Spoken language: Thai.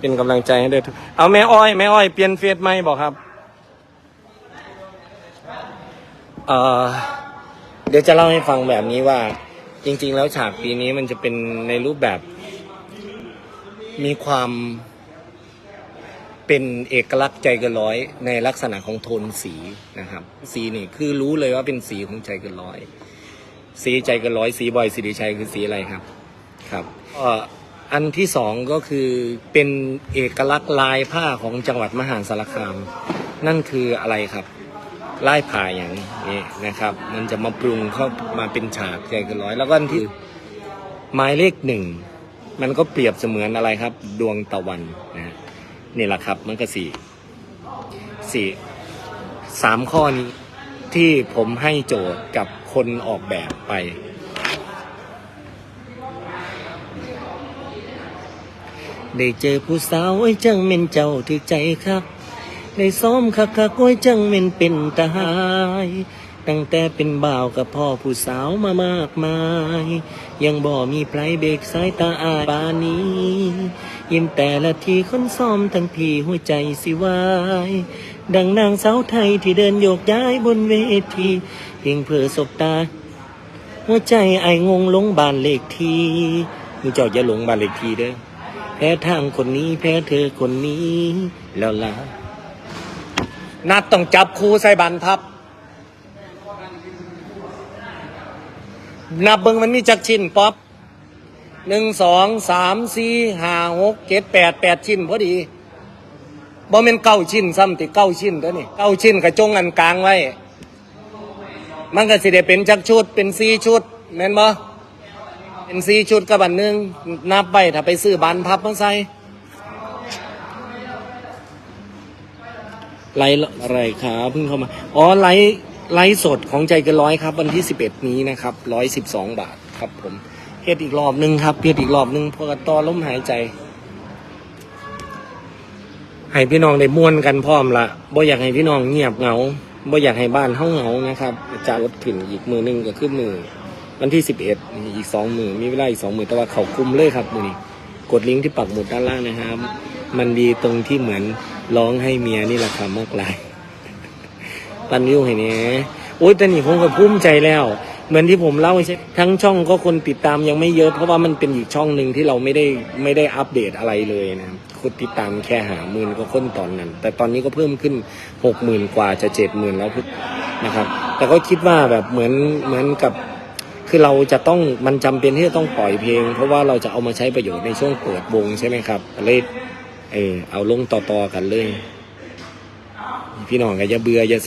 เป็นกำลังใจให้ด้วยเอาแม่อ้อยแม่อ้อยเปลี่ยนเฟซไหมบอกครับ เอ่อ เดี๋ยวจะเล่าให้ฟังแบบนี้ว่า จริง ๆ แล้วฉากปีนี้มันจะเป็นในรูปแบบ มีความเป็นเอกลักษณ์ใจเกินร้อยในลักษณะของโทนสีนะครับ สีนี่คือรู้เลยว่าเป็นสีของใจเกินร้อย สีใจเกินร้อยสีบอยสิริชัยคือสีอะไรครับ ครับก็ อันที่สองก็คือเป็นเอกลักษณ์ลายผ้าของจังหวัดมหาสารคาม นั่นคืออะไรครับลายผ้าอย่างนี้นะครับ มันจะมาปรุงเข้ามาเป็นฉากใจเกินร้อย แล้วก็อันที่หมายเลขหนึ่งมันก็เปรียบเสมือนอะไรครับ ดวงตะวันนะนี่แหละครับมันก็สี่สี่สามข้อนี้ที่ผมให้โจทย์กับคนออกแบบไป ได้เจอผู้สาวโอ้จังเม่นเจ้าถึกใจครับได้ซ้อมคักคักๆโอ้ยจังเม่นเป็นตาหาย ตั้งแต่เป็นบ่าวกับพ่อผู้สาวมามากมาย ยังบ่มีไผเบรกสายตาอายปานี้ ยิ้มแต่ละทีคนซ้อมทั้งพี่หัวใจสิวายดังนางสาวไทยที่เดินโยกย้ายบนเวทีเพียงเพื่อสบตา หัวใจไอ้งงหลงบานเลขทีมึงเจ้าอย่าหลงบานเลขทีเด้อ แพ้ทางคนนี้ แพ้เธอคนนี้ แล้วล่ะนัดต้องจับครูใส่บันพับ นับเบิงมันมีจักชิ้นป๊อปหนึ่งสองสามสี่ห้าหกเจ็ดแปดแปดชิ้นพอดีบ่เป็นเก้าชิ้นซ้ำติเก้าชิ้นตัวนี่เก้าชิ้นกระจงอันกลางไว้ มันก็สิได้เป็นจักชุดเป็นสี่ชุดแม่นบ่ เป็นสี่ชุดกับอันหนึงนับไปถ้าไปซื้อบันพับมาใส่ไลฟ์อะไรครับเพิ่งเข้ามาอ๋อไลฟ์ไลฟ์สดของใจเกันร้อยครับ วันที่สิบเอ็ดนี้นะครับร้อยสิบสองบาทครับผมเฮ็ดอีกรอบหนึงครับเฮ็ดอีกรอบหนึงเพอกต่อล้มหายใจให้พี่น้องได้ม่วนกันพร้อมละบ่อยากให้พี่น้องเงียบเหงาบ่อยากให้บ้านเฮาเหงานะครับจะลดขึ้นอีกมือหนึงก็คือมือ วันที่สิบเอ็ดอีกสองหมือมีเวลาอีกสองหมือแต่ว่าเขาคุมเลยครับมือนี้กดลิงก์ที่ปักหมุดด้านล่างนะครับ มันดีตรงที่เหมือนร้องให้เมียนี่แหละครับมากลายปันวิวให้เนี้ยโอ้ยแต่นี่ผมก็ภูมิใจแล้ว เหมือนที่ผมเล่าใช่ทั้งช่องก็คนติดตามยังไม่เยอะเพราะว่ามันเป็นอีกช่องหนึ่งที่เราไม่ได้ไม่ได้อัปเดตอะไรเลยนะครับคนติดตามแค่หาหมื่นก็ค้นตอนนั้น แต่ตอนนี้ก็เพิ่มขึ้นหกหมื่นกว่าจะเจ็ดหมื่นแล้วนะครับ แต่ก็คิดว่าแบบเหมือนเหมือนกับ คือเราจะต้องมันจำเป็นที่จะต้องปล่อยเพลง เพราะว่าเราจะเอามาใช้ประโยชน์ในช่วงเปิดวงใช่ไหมครับเลยเออเอาลงต่อๆกันเลย พี่น้องก็อย่าเบื่ออย่าเซ็